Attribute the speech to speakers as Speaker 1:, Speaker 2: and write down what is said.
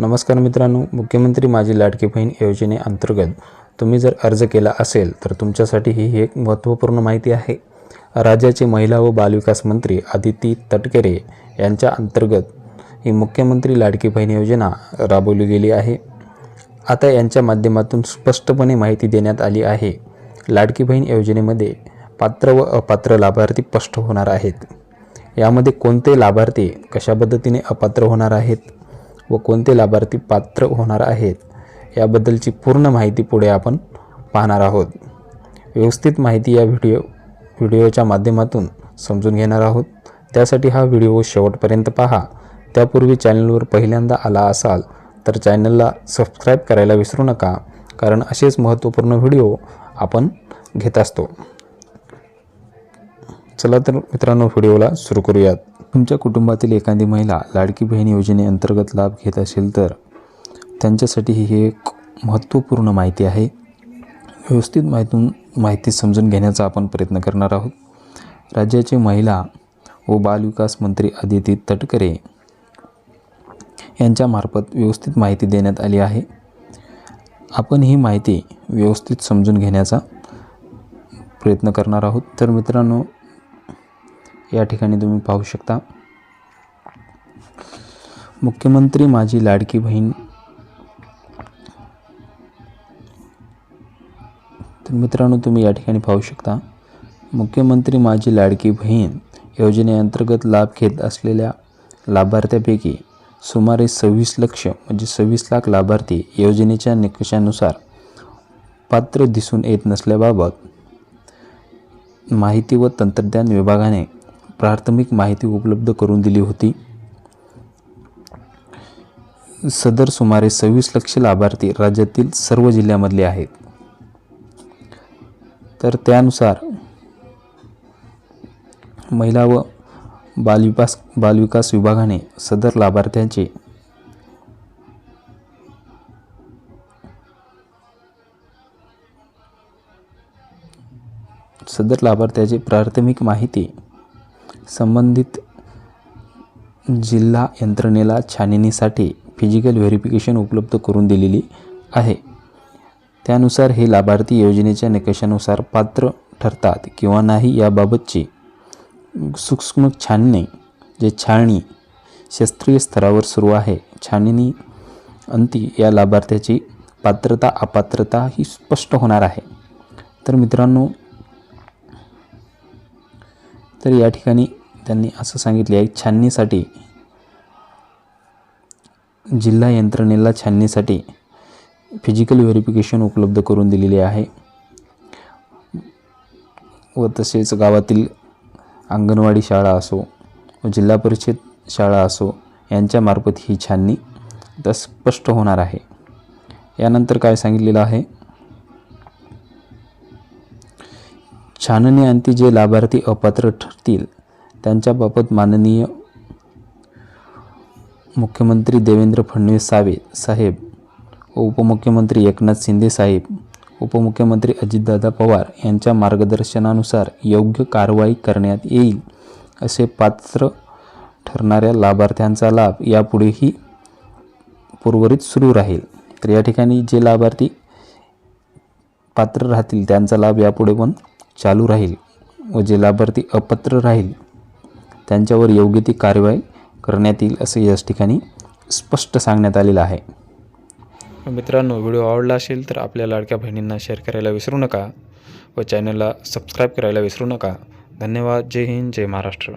Speaker 1: नमस्कार मित्रांनो मुख्यमंत्री माझी लाडकी बहीण योजनेअंतर्गत तुम्ही जर अर्ज केला असेल तर तुमच्यासाठी ही एक महत्त्वपूर्ण माहिती आहे. राज्याचे महिला व बालविकास मंत्री आदिती तटकरे यांच्या अंतर्गत ही मुख्यमंत्री लाडकी बहीण योजना राबवली गेली आहे. आता यांच्या माध्यमातून स्पष्टपणे माहिती देण्यात आली आहे. लाडकी बहीण योजनेमध्ये पात्र व अपात्र लाभार्थी स्पष्ट होणार आहेत. यामध्ये कोणते लाभार्थी कशा पद्धतीने अपात्र होणार आहेत? व कोणते लाभार्थी पात्र होणार आहेत याबद्दलची पूर्ण माहिती पुढे आपण पाहणार आहोत. व्यवस्थित माहिती या व्हिडिओ व्हिडिओच्या माध्यमातून समजून घेणार आहोत. त्यासाठी हा व्हिडिओ शेवटपर्यंत पहा. त्यापूर्वी चॅनलवर पहिल्यांदा आला असाल तर चॅनलला सबस्क्राईब करायला विसरू नका कारण असेच महत्त्वपूर्ण व्हिडिओ आपण घेत असतो. चला तर मित्रांनो व्हिडिओला सुरू करूयात. तुमच्या कुटुंबातील एखादी महिला लाडकी बहीण योजनेअंतर्गत लाभ घेत असेल तर त्यांच्यासाठी ही एक महत्त्वपूर्ण माहिती आहे. व्यवस्थित माहितून माहिती समजून घेण्याचा आपण प्रयत्न करणार आहोत. राज्याचे महिला व बालविकास मंत्री आदिती तटकरे यांच्यामार्फत व्यवस्थित माहिती देण्यात आली आहे. आपण ही माहिती व्यवस्थित समजून घेण्याचा प्रयत्न करणार आहोत. तर मित्रांनो या ठिकाणी तुम्ही पाहू शकता. मुख्यमंत्री माझी लाडकी बहीण. तर मित्रांनो तुम्ही या ठिकाणी पाहू शकता. मुख्यमंत्री माझी लाडकी बहीण योजनेअंतर्गत लाभ घेत असलेल्या लाभार्थ्यापैकी सुमारे सव्वीस लक्ष म्हणजे सव्वीस लाख लाभार्थी योजनेच्या निकषानुसार पात्र दिसून येत नसल्याबाबत माहिती व तंत्रज्ञान विभागाने प्राथमिक माहिती उपलब्ध करून दिली होती. सदर सुमारे सव्वीस लक्ष लाभार्थी राज्यातील सर्व जिल्ह्यामधले आहेत. तर त्यानुसार महिला व बालविकास बालविकास विभागाने सदर लाभार्थ्यांचे सदर लाभार्थ्याची प्राथमिक माहिती संबंधित जिल्हा यंत्रणेला छाननीसाठी फिजिकल व्हेरिफिकेशन उपलब्ध करून दिलेली आहे. त्यानुसार हे लाभार्थी योजनेच्या निकषानुसार पात्र ठरतात किंवा नाही याबाबतची सूक्ष्म छाननी जे छाळणी शास्त्रीय स्तरावर सुरू आहे. छाननी अंती या लाभार्थ्याची पात्रता अपात्रता ही स्पष्ट होणार आहे. तर मित्रांनो तर या ठिकाणी त्यांनी असं सांगितले आहे छाननीसाठी जिल्हा यंत्रणेला छाननीसाठी फिजिकल व्हेरिफिकेशन उपलब्ध करून दिलेले आहे. व तसेच गावातील अंगणवाडी शाळा असो व जिल्हा परिषद शाळा असो यांच्यामार्फत ही छाननी तर स्पष्ट होणार आहे. यानंतर काय सांगितलेलं आहे? छाननी अंती जे लाभार्थी अपात्र ठरतील त्यांच्याबाबत माननीय मुख्यमंत्री देवेंद्र फडणवीस सावे साहेब उपमुख्यमंत्री एकनाथ शिंदे साहेब उपमुख्यमंत्री अजितदादा पवार यांच्या मार्गदर्शनानुसार योग्य कारवाई करण्यात येईल असे पात्र ठरणाऱ्या लाभार्थ्यांचा लाभ यापुढेही पूर्वरित सुरू राहील. तर या ठिकाणी जे लाभार्थी पात्र राहतील त्यांचा लाभ यापुढे पण चालू राहील व जे लाभार्थी अपात्र राहील त्यांच्यावर योग्य ती कारवाई करण्यात येईल असं याच ठिकाणी स्पष्ट सांगण्यात आलेलं आहे. मित्रांनो व्हिडिओ आवडला असेल तर आपल्या लाडक्या बहिणींना शेअर करायला विसरू नका व चॅनलला सबस्क्राईब करायला विसरू नका. धन्यवाद. जय हिंद. जय महाराष्ट्र.